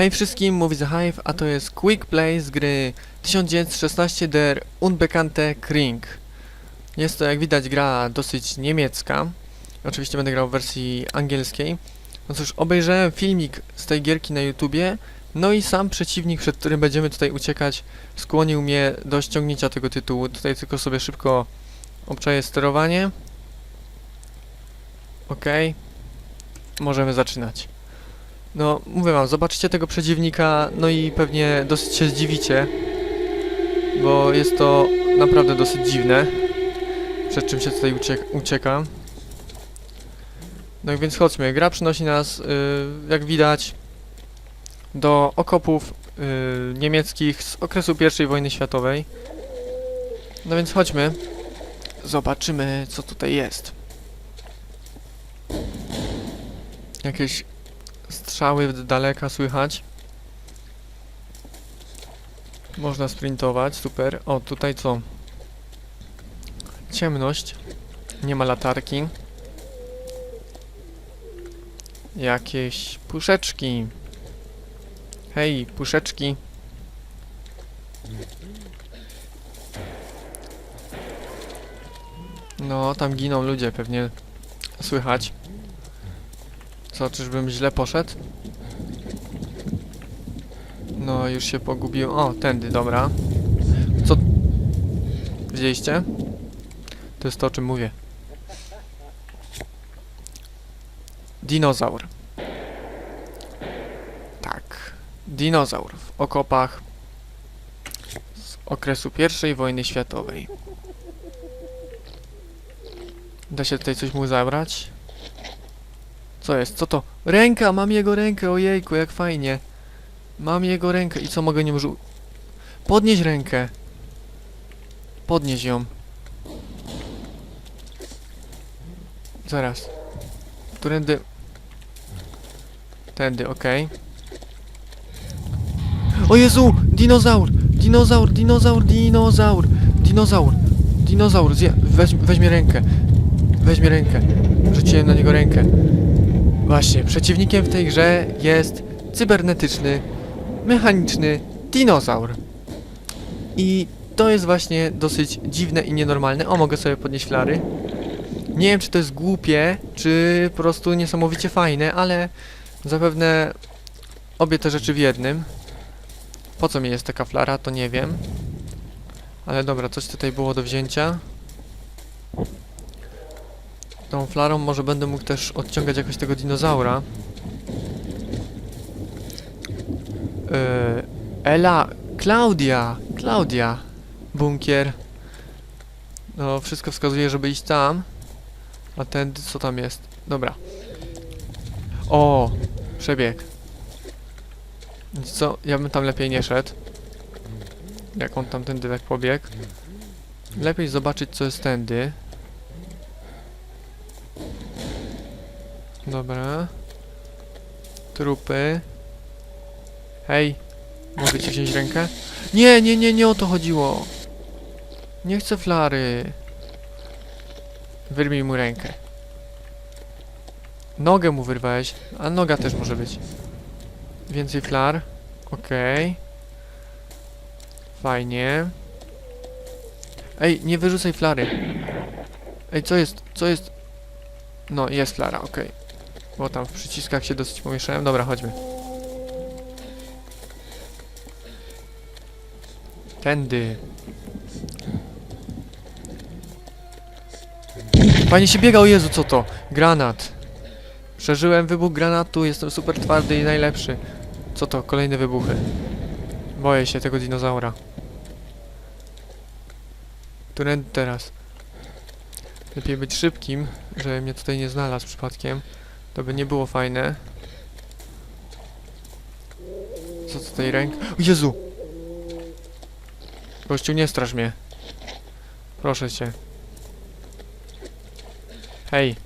Hej wszystkim, mówi The Hive, a to jest Quick Play z gry 1916 Der Unbekannte Kring. Jest to, jak widać, gra dosyć niemiecka. Oczywiście będę grał w wersji angielskiej. No cóż, obejrzałem filmik z tej gierki na YouTubie, no i sam przeciwnik, przed którym będziemy tutaj uciekać, skłonił mnie do ściągnięcia tego tytułu. Tutaj tylko sobie szybko obczaję sterowanie. Okej. Możemy zaczynać. No, mówię wam, zobaczycie tego przeciwnika, no i pewnie dosyć się zdziwicie, bo jest to naprawdę dosyć dziwne, przed czym się tutaj uciek ucieka. No więc chodźmy, gra przynosi nas, y, jak widać, do okopów y, niemieckich z okresu I wojny światowej. No więc chodźmy, zobaczymy co tutaj jest. Jakieś strzały z daleka słychać. Można sprintować, super. O, tutaj co? Ciemność. Nie ma latarki. Jakieś puszeczki. Hej, puszeczki. No, tam giną ludzie, pewnie słychać. Co, czyżbym źle poszedł? No, już się pogubiłem. O, tędy, dobra. Co? Widzieliście? To jest to, o czym mówię. Dinozaur. Tak. Dinozaur w okopach z okresu I wojny światowej. Da się tutaj coś mu zabrać? Co jest? Co to? Ręka! Mam jego rękę! Ojejku, jak fajnie. Mam jego rękę. I co mogę nią rzu... Podnieś rękę. Podnieś ją. Zaraz. Którędy... Tędy, okej. O Jezu! Dinozaur! Dinozaur! Dinozaur! Dinozaur! Dinozaur! Dinozaur! Zje... Weź, weźmie rękę. Weźmie rękę. Rzuciłem na niego rękę. Właśnie, przeciwnikiem w tej grze jest cybernetyczny, mechaniczny dinozaur. I to jest właśnie dosyć dziwne i nienormalne. O, mogę sobie podnieść flary. Nie wiem, czy to jest głupie, czy po prostu niesamowicie fajne, ale zapewne obie te rzeczy w jednym. Po co mi jest taka flara, to nie wiem. Ale dobra, coś tutaj było do wzięcia. Tą flarą może będę mógł też odciągać jakoś tego dinozaura. Yy, Ela, Klaudia, Klaudia, bunkier. No, wszystko wskazuje, żeby iść tam. A ten, co tam jest? Dobra. O, przebieg. Więc co, ja bym tam lepiej nie szedł. Jak on tam tędy tak pobiegł. Lepiej zobaczyć, co jest tędy. Dobra. Trupy. Hej. Mogę ci wziąć rękę? Nie, nie, nie, nie o to chodziło. Nie chcę flary. Wyrmij mu rękę. Nogę mu wyrwałeś, a noga też może być. Więcej flar. Okej. Fajnie. Ej, nie wyrzucaj flary. Ej, co jest? Co jest? No, jest flara, okej. Bo tam w przyciskach się dosyć pomieszałem. Dobra, chodźmy. Tędy. Fajnie się biega, o Jezu, co to? Granat. Przeżyłem wybuch granatu, jestem super twardy i najlepszy. Co to? Kolejne wybuchy. Boję się tego dinozaura. Którędy teraz? Lepiej być szybkim, żeby mnie tutaj nie znalazł przypadkiem. To by nie było fajne. Co tutaj ręk? O Jezu! Gościu, nie straż mnie. Proszę cię. Hej.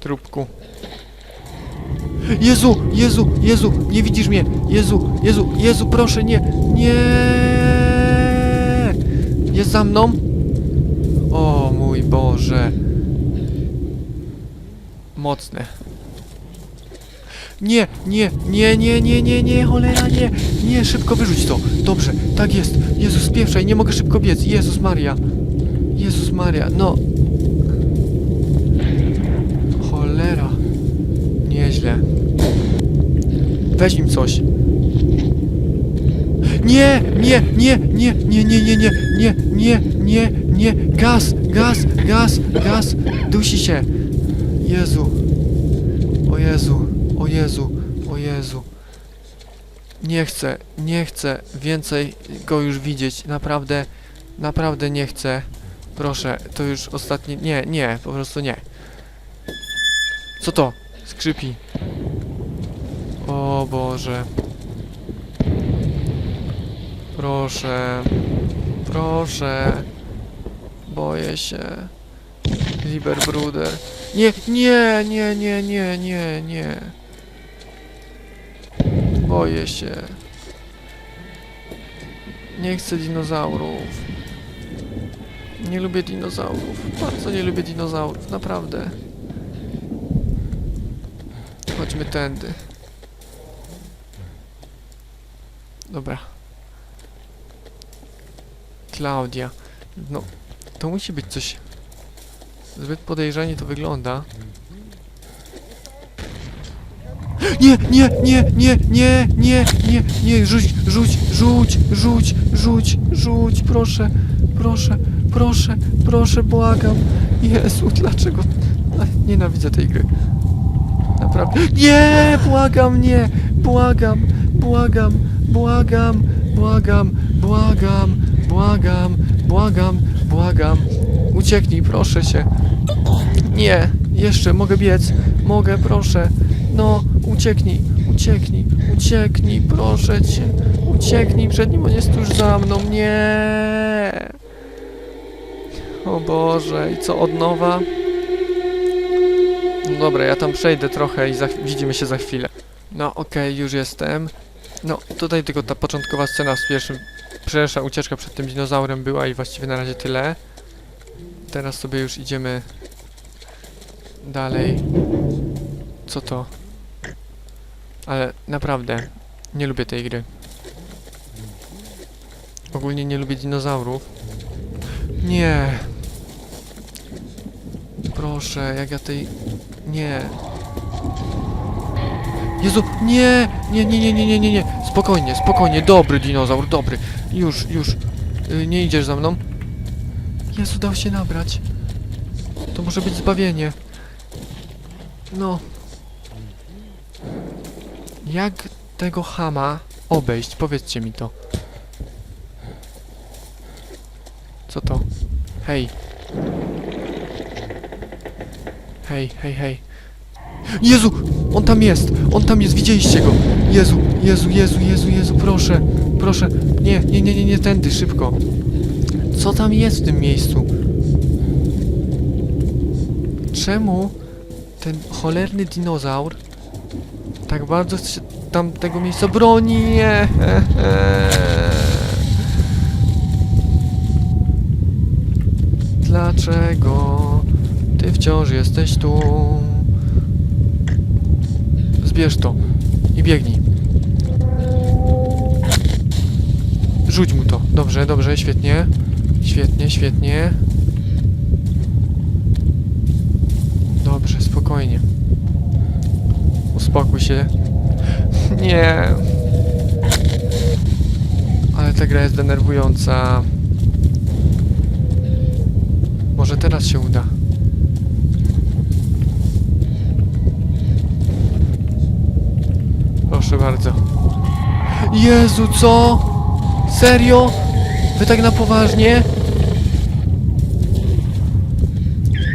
Trupku. Jezu! Jezu! Jezu! Nie widzisz mnie! Jezu! Jezu! Jezu! Proszę, nie! Nie! Jest za mną? O mój Boże. Mocne. Nie, nie, nie, nie, nie, nie, nie, cholera, nie, nie, szybko wyrzuć to. Dobrze, tak jest. Jezus, spieprzaj, nie mogę szybko biec. Jezus Maria. Jezus Maria, no. Cholera. Nieźle. Weź im coś. Nie, nie, nie, nie, nie, nie, nie, nie, nie, nie, nie, nie, gaz, gaz, gaz, gaz, dusi się. Jezu. O Jezu, o Jezu, o Jezu. Nie chcę, nie chcę więcej go już widzieć. Naprawdę, naprawdę nie chcę. Proszę, to już ostatni... Nie, nie, po prostu nie. Co to? Skrzypi. O Boże. Proszę. Proszę. Boję się. Liberbruder. Nie, nie, nie, nie, nie, nie, nie. Boję się. Nie chcę dinozaurów. Nie lubię dinozaurów. Bardzo nie lubię dinozaurów, naprawdę. Chodźmy tędy. Dobra. Klaudia. No, to musi być coś. Zbyt podejrzanie to wygląda. Nie, nie, nie, nie, nie, nie, nie, nie, rzuć, rzuć, rzuć, rzuć, rzuć, rzuć, proszę, proszę, proszę, proszę, błagam. Jezu, dlaczego? Nienawidzę tej gry. Naprawdę. Nie, błagam, nie, błagam, błagam, błagam, błagam, błagam, błagam, błagam, błagam. Ucieknij, proszę cię. Nie, jeszcze mogę biec. Mogę, proszę. No, ucieknij, ucieknij, ucieknij, proszę cię. Ucieknij przed nim, on jest tuż za mną. Nie. O Boże, i co od nowa? No dobra, ja tam przejdę trochę i widzimy się za chwilę. No okej, już jestem. No, tutaj tylko ta początkowa scena z pierwszym... Pierwsza ucieczka przed tym dinozaurem była i właściwie na razie tyle. Teraz sobie już idziemy dalej. Co to? Ale naprawdę, nie lubię tej gry. Ogólnie nie lubię dinozaurów. Nie. Proszę, jak ja tej... Nie. Jezu, nie! Nie, nie, nie, nie, nie, nie, nie. Spokojnie, spokojnie. Dobry dinozaur, dobry. Już, już. Y, nie idziesz za mną? Jezu, dał się nabrać. To może być zbawienie. No. Jak tego chama obejść? Powiedzcie mi to. Co to? Hej. Hej, hej, hej. Jezu! On tam jest! On tam jest! Widzieliście go! Jezu, Jezu, Jezu, Jezu, Jezu, proszę! Proszę! Nie, nie, nie, nie, nie tędy, szybko! Co tam jest w tym miejscu? Czemu ten cholerny dinozaur tak bardzo chce się tam tego miejsca broni? Nie. Dlaczego ty wciąż jesteś tu? Zbierz to i biegnij. Rzuć mu to. Dobrze, dobrze, świetnie. Świetnie, świetnie. Dobrze, spokojnie. Uspokój się. Nie. Ale ta gra jest denerwująca. Może teraz się uda. Proszę bardzo. Jezu, co? Serio? Wy tak na poważnie?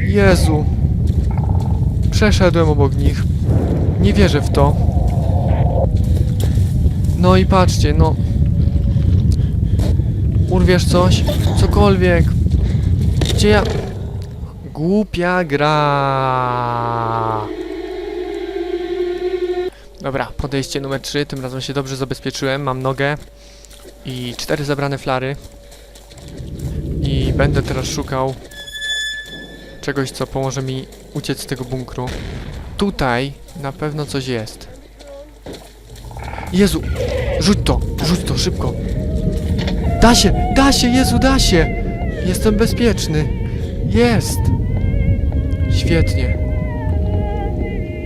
Jezu. Przeszedłem obok nich. Nie wierzę w to. No i patrzcie, no. Urwiesz coś? Cokolwiek. Gdzie ja... Głupia gra. Dobra, podejście numer 3. Tym razem się dobrze zabezpieczyłem. Mam nogę i cztery zebrane flary. I będę teraz szukał czegoś, co pomoże mi uciec z tego bunkru. Tutaj na pewno coś jest. Jezu! Rzuć to! Rzuć to szybko! Da się! Da się! Jezu, da się! Jestem bezpieczny! Jest! Świetnie.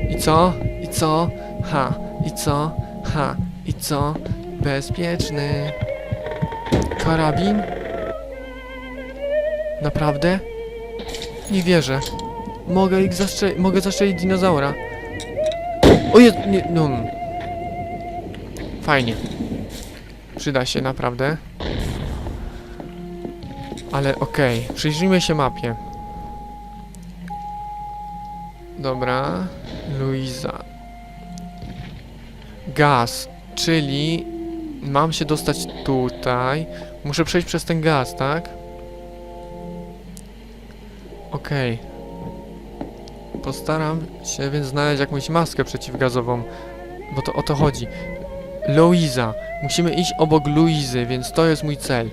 I co? I co? Ha! I co? Ha! I co? Bezpieczny. Karabin? Naprawdę? Nie wierzę. Mogę ich zastrzelić, mogę zastrzelić dinozaura. O jest, nie, no. Fajnie. Przyda się naprawdę. Ale okej, okay. przyjrzyjmy się mapie. Dobra, Luiza. Gaz, czyli mam się dostać tutaj. Muszę przejść przez ten gaz, tak? Okej. Postaram się więc znaleźć jakąś maskę przeciwgazową, bo to o to chodzi. Louisa. Musimy iść obok Luizy, więc to jest mój cel.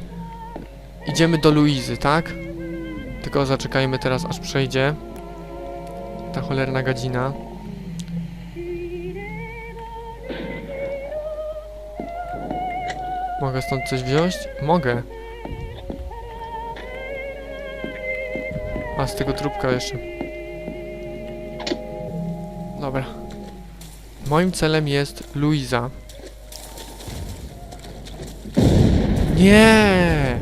Idziemy do Luizy, tak? Tylko zaczekajmy teraz, aż przejdzie ta cholerna godzina. Mogę stąd coś wziąć? Mogę. A, z tego trupka jeszcze. Dobra. Moim celem jest Luiza. Nie!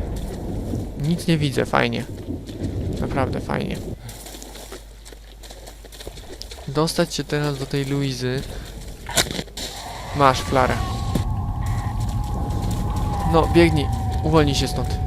Nic nie widzę, fajnie. Naprawdę fajnie. Dostać się teraz do tej Luizy. Masz, Flara. No, biegnij. Uwolnij się stąd.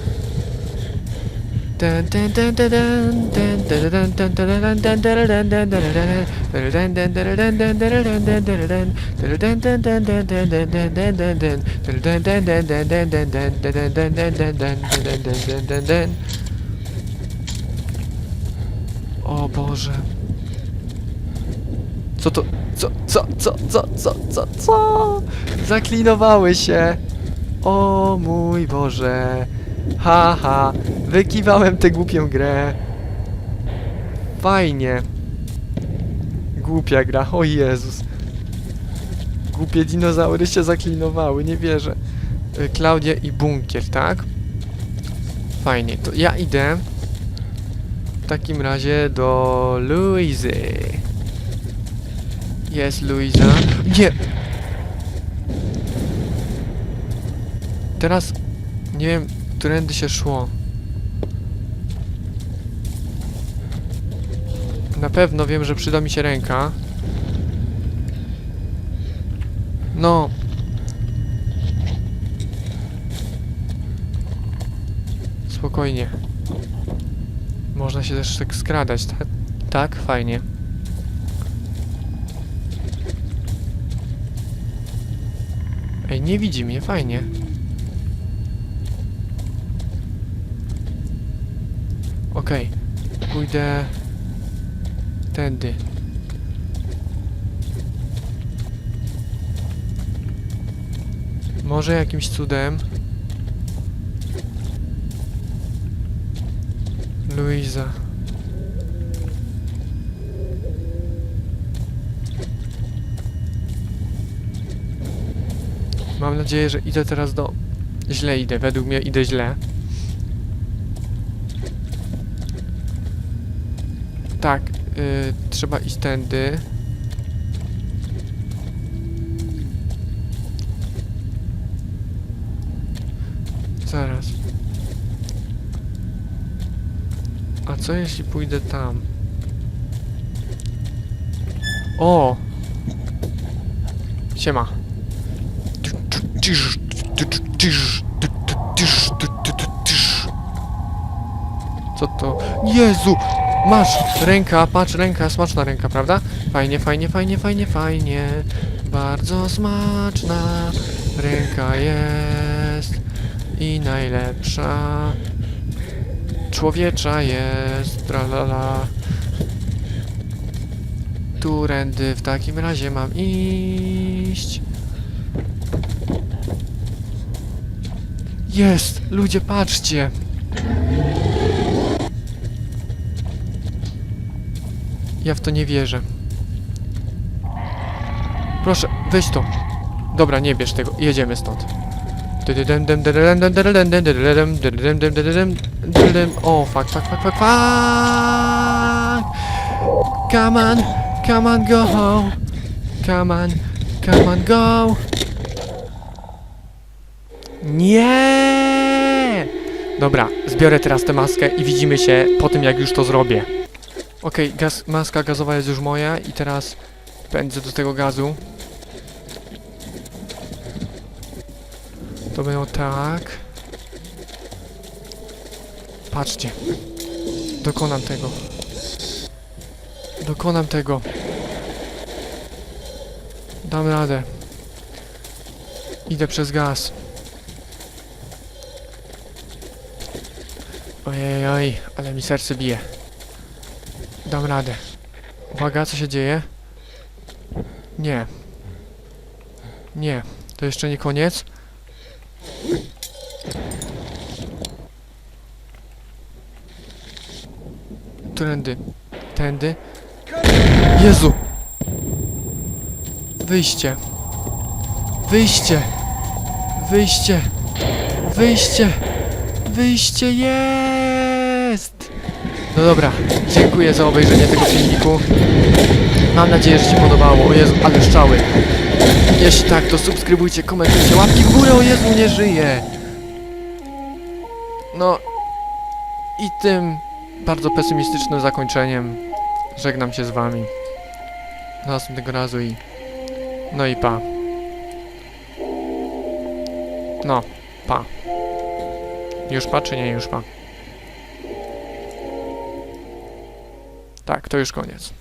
O Boże. Co to? Co? Co? Co? Co? Co? Co? Co? Zaklinowały się. O mój Boże. Ha ha wykiwałem tę głupią grę. Fajnie. Głupia gra, o Jezus. Głupie dinozaury się zaklinowały, nie wierzę. Y, Klaudia i bunkier, tak? Fajnie, to ja idę w takim razie do Luizy. Jest Luiza. Nie! Teraz nie wiem, którędy się szło. Na pewno wiem, że przyda mi się ręka. No. Spokojnie. Można się też tak skradać, tak? Tak, fajnie. Ej, nie widzi mnie, fajnie. Okej, pójdę tędy. Może jakimś cudem. Luiza. Mam nadzieję, że idę teraz do... Źle idę, według mnie idę źle. Y, trzeba iść tędy. Zaraz. A co jeśli pójdę tam? O! Siema. Co to? Jezu! Masz! Ręka, patrz, ręka, smaczna ręka, prawda? Fajnie, fajnie, fajnie, fajnie, fajnie. Bardzo smaczna ręka jest i najlepsza. Człowiecza jest, tralala. Turędy w takim razie mam iść. Jest! Ludzie, patrzcie! Ja w to nie wierzę. Proszę, weź to. Dobra, nie bierz tego. Jedziemy stąd. O, fuck, fuck, fuck, fuck, fuck! Come on, come on, go home. Come on, come on, go. Nie! Dobra, zbiorę teraz tę maskę i widzimy się po tym, jak już to zrobię. Okej, gaz, maska gazowa jest już moja i teraz pędzę do tego gazu. To było tak. Patrzcie. Dokonam tego. Dokonam tego. Dam radę. Idę przez gaz. Ojej, oj, ale mi serce bije. Dam radę. Uwaga, co się dzieje? Nie. Nie, to jeszcze nie koniec. Tędy. Tędy. Jezu! Wyjście. Wyjście. Wyjście. Wyjście. Wyjście jest! No dobra, dziękuję za obejrzenie tego filmiku. Mam nadzieję, że Ci podobało. O Jezu, ale szczały. Jeśli tak, to subskrybujcie, komentujcie, łapki w górę, o Jezu, nie żyje! No i tym bardzo pesymistycznym zakończeniem żegnam się z Wami. Do następnego razu i... No i pa. No, pa. Już pa, czy nie już pa? Tak, to już koniec.